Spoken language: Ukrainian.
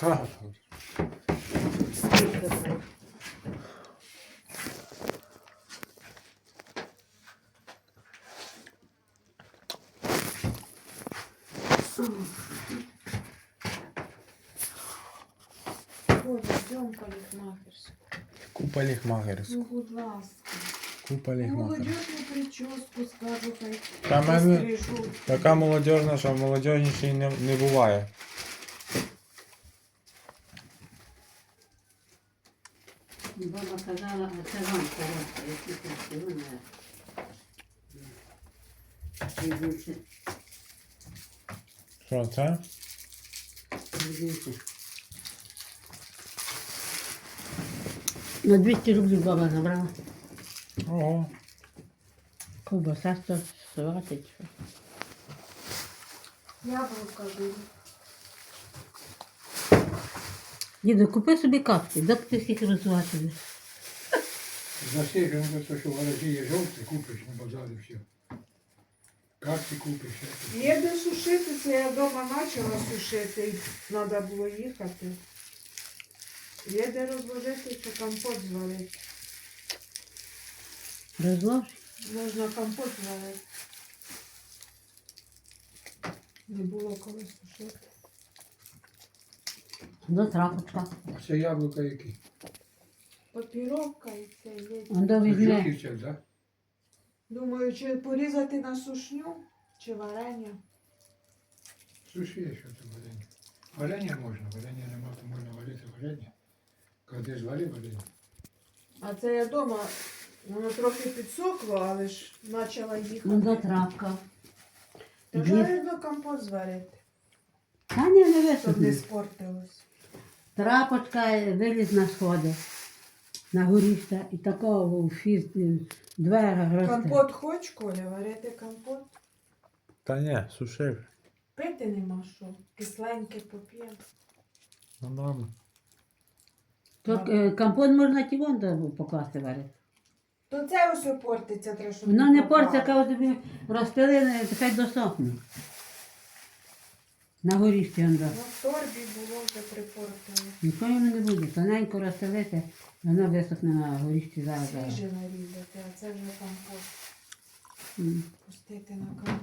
Парикмахерську. Купа ліхмагерську. Ну, будь ласка. Купа Ну, ліхмагерську. молодежну прическу скажу, хай Та мене пострижу. така молодіжна, що молодіжнішій не, не буває. Баба казала, а це вам коротко, які кошти, вона. Дивіться, Що це? дивіться. На 200 рублів баба забрала. Ого. Ковбаса 120. Яблука беру. Діду, купи собі капки, доки ти всіх розважиш. Засіжемо за те, що в гаражі є жовте, купиш на базарі все. Карти купиш. це. Є де сушити, це я вдома почала сушити, і треба було їхати. Є де розложити, що компот зварити. Розлож. Можна компот зварити. Не було коли сушити. До трапочка. А це яблука які? Папіровка і це є. До візьме. Так? Думаю, чи порізати на сушню, чи варення. Суші, що це варення. Варення можна, варення нема, то можна варити варення. Коли зварив варення. А це я вдома, воно трохи підсохло, але ж почала їхати. Он до трапка. То Дві- треба компот зварити, Та ні, не щоб не висохне. спортилось. Трапочка виліз на сходи. На горіще і такого в шість дверях росте. Компот хоч, Коля, варити компот? Та ні, сушив. Пити нема що. Кисленьке поп'ємо. Ну норм. То е, компот можна ті вон до- покласти варити. То це ось портиться, треба, щоб Воно не портиться, коли тобі розстелили, хай досохне. На горішці он. Ну, в торбі було вже припортило. Нічого йому не буде. Тоненько розселити, вона висохне на горішці зараз. Свіже нарізати, а це вже компост. Пустити на що.